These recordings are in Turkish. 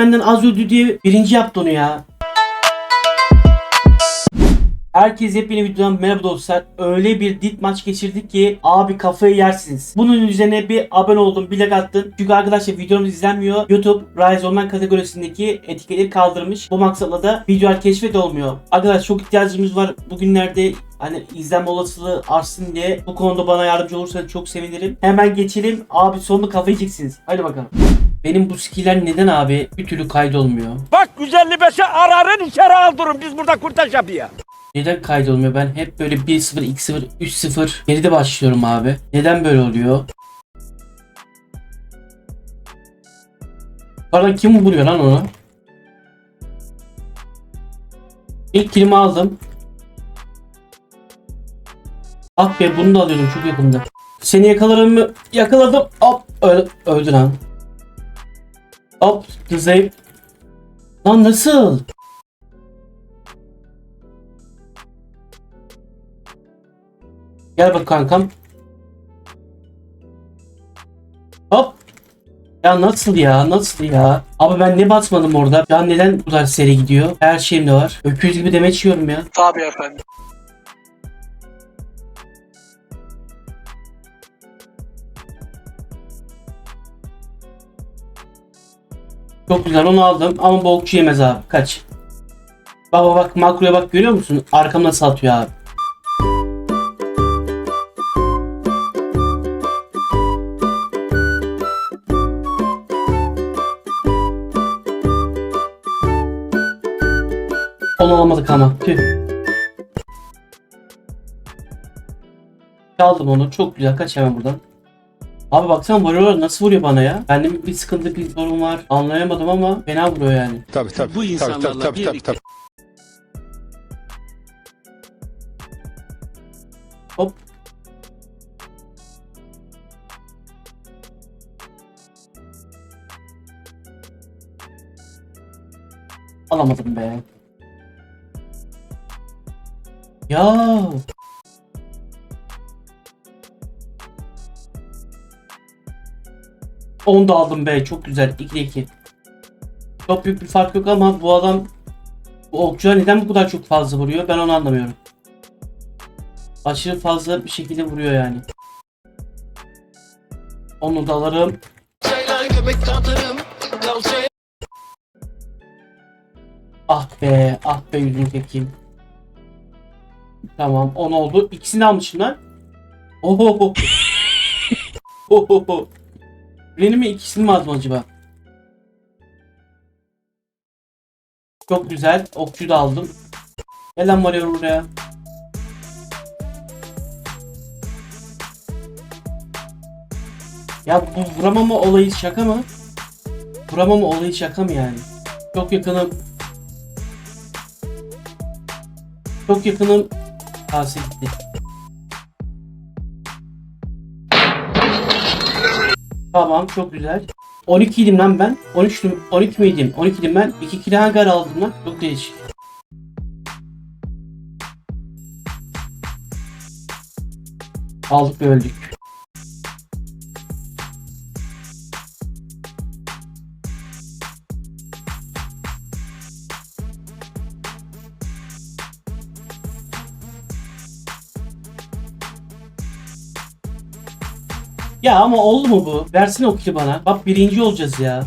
benden az öldü diye birinci yaptı onu ya. Herkes yepyeni videodan merhaba dostlar. Öyle bir dit maç geçirdik ki abi kafayı yersiniz. Bunun üzerine bir abone oldum, bir like attım. Çünkü arkadaşlar videomuz izlenmiyor. YouTube Rise Online kategorisindeki etiketleri kaldırmış. Bu maksatla da videolar keşfet olmuyor. Arkadaşlar çok ihtiyacımız var bugünlerde hani izlenme olasılığı artsın diye bu konuda bana yardımcı olursanız çok sevinirim. Hemen geçelim. Abi sonunda kafayı yiyeceksiniz. Hadi bakalım. Benim bu skiller neden abi bir türlü kaydolmuyor? Bak 155'e ararın içeri aldırın biz burada kurtaş yapıyor. Neden kaydolmuyor? Ben hep böyle 1-0, 2-0, 3-0 geride başlıyorum abi. Neden böyle oluyor? Pardon kim vuruyor lan onu? İlk kilimi aldım. Ah be bunu da alıyordum çok yakında. Seni yakalarım mı? Yakaladım. Hop öldü, öldü lan. Hop zayıf. Lan nasıl? Gel bak kankam. Hop. Ya nasıl ya nasıl ya? Abi ben ne basmadım orada? Ya neden bu kadar seri gidiyor? Her şeyim de var. Öküz gibi demeç yiyorum ya. Tabii efendim. Çok güzel onu aldım ama bu yemez abi. Kaç. Baba bak makroya bak görüyor musun? Arkamda nasıl atıyor abi. Onu alamadık ama. Tüh. Aldım onu. Çok güzel. Kaç hemen buradan. Abi baksana vuruyorlar nasıl vuruyor bana ya? Bende bir, sıkıntı bir sorun var. Anlayamadım ama fena vuruyor yani. Tabii tabii. Bu tabii, insanlarla tabii, tabii, tabii, birlikte- tabii. Hop. Alamadım be. Ya. Onu da aldım be. Çok güzel. 2'de 2. Çok büyük bir fark yok ama bu adam bu okçular neden bu kadar çok fazla vuruyor ben onu anlamıyorum. Aşırı fazla bir şekilde vuruyor yani. Onu da alırım. Ah be, ah be yüzünü çekeyim. Tamam, 10 oldu. İkisini almışım lan. Oho. Oho. Benim mi ikisini mi aldım acaba? Çok güzel. Okçu da aldım. Gel lan varıyor buraya. Ya bu vuramama olayı şaka mı? Vuramama olayı şaka mı yani? Çok yakınım. Çok yakınım. Gitti. Tamam çok güzel. 12 idim lan ben. 13 idim, 12 miydim? 12 idim ben. 2 kilo hangar aldım lan. Çok değişik. Aldık ve öldük. Ya ama oldu mu bu? Versene o kili bana. Bak birinci olacağız ya.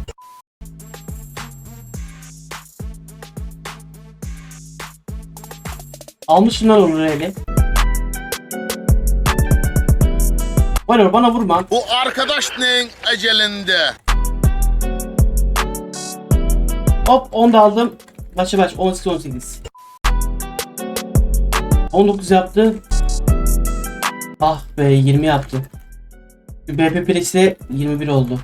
Almışım lan onu öyle. Bana bana vurma. Bu arkadaş neyin ecelinde? Hop 10 da aldım. Başa baş 18 18. 19 yaptı. Ah be 20 yaptı. BP Press'e 21 oldu.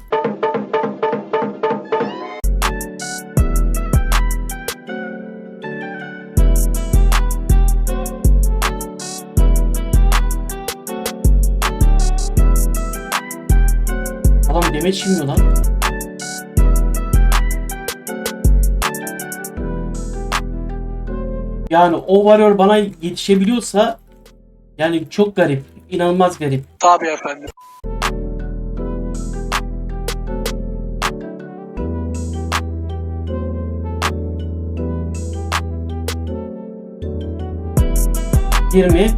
Adam demeç yemiyor lan. Yani o varıyor bana yetişebiliyorsa yani çok garip. inanılmaz garip. Tabii efendim. 20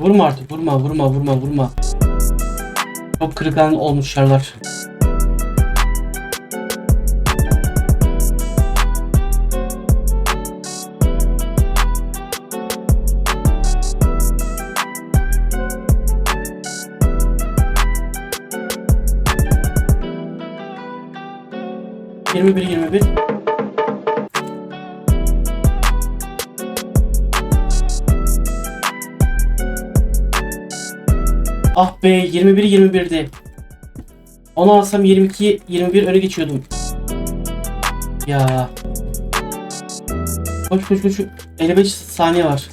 Vurma artık vurma vurma vurma vurma. Çok kırıkan olmuş şarlar. Yirmi bir yirmi bir Ah be 21 21'di. Onu alsam 22 21 öne geçiyordum. Ya. Koş koş koş. 55 saniye var.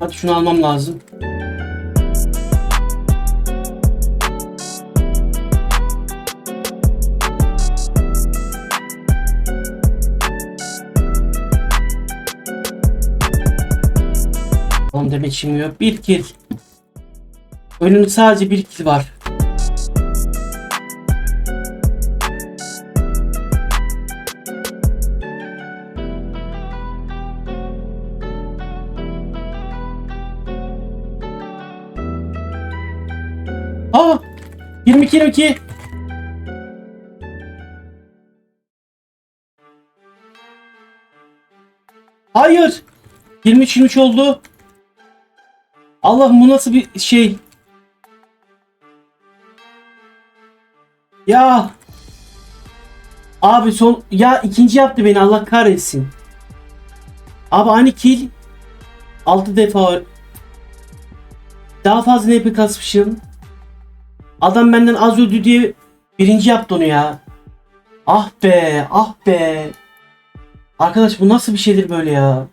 Hadi şunu almam lazım. Onun demek için yok. Bir kill. Oyunun sadece bir kill var. Aa! 22 22. Hayır. 23 23 oldu. Allah bu nasıl bir şey? Ya. Abi son ya ikinci yaptı beni Allah kahretsin. Abi aynı kill 6 defa daha fazla NP kasmışım. Adam benden az öldü diye birinci yaptı onu ya. Ah be, ah be. Arkadaş bu nasıl bir şeydir böyle ya?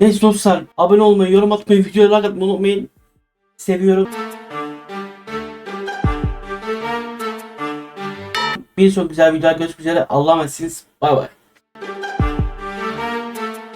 Neyse dostlar abone olmayı, yorum atmayı, videoya like atmayı unutmayın. Seviyorum. Bir çok güzel video görüşmek üzere. Allah'a emanetsiniz. Bay bay.